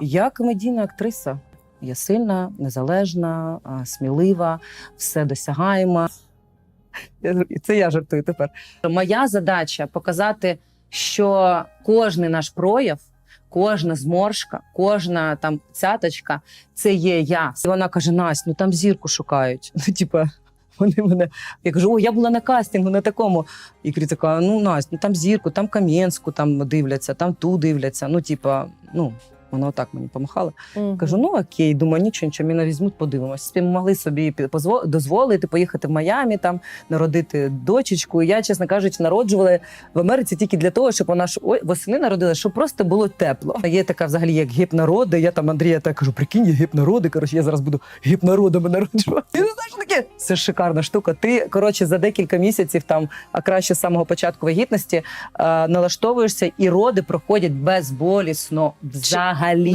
Я комедійна актриса. Я сильна, незалежна, смілива, все досягаємо. Це я жартую тепер. Моя задача показати, що кожний наш прояв, кожна зморшка, кожна там цяточка це є я. І вона каже: Настя, ну там зірку шукають. Ну, типа, вони мене. Я кажу, о, я була на кастингу на такому. І Крі така: ну Настя, ну там зірку, там Кам'янську там дивляться, там ту дивляться. Ну, типа, ну. Вона отак мені помахала. Кажу, ну окей, думаю, нічого, нічого, мене візьмуть, подивимось. Могли собі дозволити поїхати в Майамі, там народити дочечку. І я, чесно кажучи, народжувала в Америці тільки для того, щоб вона ж восени народила, щоб просто було тепло. Є така взагалі як гіп народи. Я там Андрія так кажу, прикинь, гіп народи. Коротше, я зараз буду гіп народами народжувати. Таке? Це шикарна штука. Ти коротше за декілька місяців там, а краще з самого початку вагітності, е, налаштовуєшся, і роди проходять безболісно взагалі.